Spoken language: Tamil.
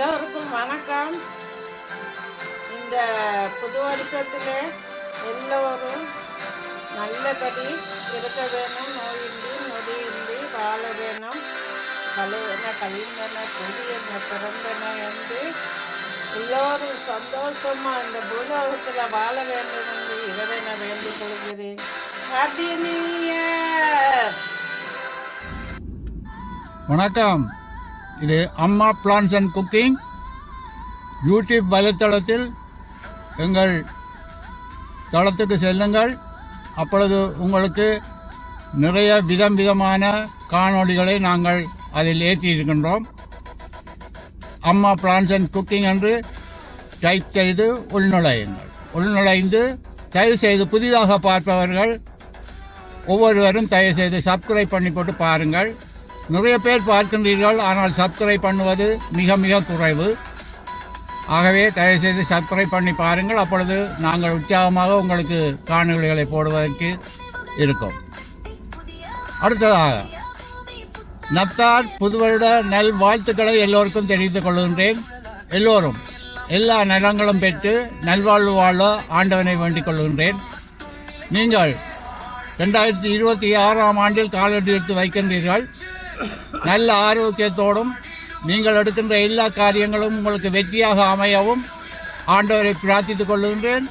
எல்லோருக்கும் வணக்கம். இந்த புது வருஷத்தில் எல்லோரும் நல்லபடி இருக்க வேணும். நோயின்றி நொடியின்றி வாழ வேணும். கலையென கழிந்தன என்ன பிறந்தன என்று எல்லோரும் சந்தோஷமாக இந்த பூலோகத்தில் வாழ வேண்டும் என்று இறைவனை வேண்டிக் கொள்கிறேன். Happy new year. வணக்கம். இது அம்மா பிளான்ஸ் அண்ட் குக்கிங். யூடியூப் வலைத்தளத்தில் எங்கள் தளத்துக்கு செல்லுங்கள். அப்பொழுது உங்களுக்கு நிறைய விதம் விதமான காணொளிகளை நாங்கள் அதில் ஏற்றியிருக்கின்றோம். அம்மா பிளான்ஸ் அண்ட் குக்கிங் என்று டைப் செய்து உள்நுழையுங்கள். உள்நுழைந்து தயவு செய்து புதிதாக பார்ப்பவர்கள் ஒவ்வொருவரும் தயவு செய்து சப்ஸ்கிரைப் பண்ணி போட்டு பாருங்கள். நிறைய பேர் பார்க்கின்றீர்கள் ஆனால் சப்ஸ்கிரைப் பண்ணுவது மிக மிக குறைவு. ஆகவே தயவுசெய்து சப்ஸ்கிரைப் பண்ணி பாருங்கள். அப்பொழுது நாங்கள் உற்சாகமாக உங்களுக்கு காணொளிகளை போடுவதற்கு இருக்கும். அடுத்ததாக நத்தார் புதுவருட நல் வாழ்த்துக்களை எல்லோருக்கும் தெரிவித்துக் கொள்கின்றேன். எல்லோரும் எல்லா நலங்களும் பெற்று நல்வாழ்வு வாழ ஆண்டவனை வேண்டிக் கொள்கின்றேன். நீங்கள் ரெண்டாயிரத்தி இருபத்தி ஆறாம் ஆண்டில் காலடி எடுத்து வைக்கின்றீர்கள். நல்ல ஆரோக்கியத்தோடும் நீங்கள் எடுக்கின்ற எல்லா காரியங்களும் உங்களுக்கு வெற்றியாக அமையவும். ஆண்டவரை பிரார்த்தித்துக் கொள்கின்றேன்.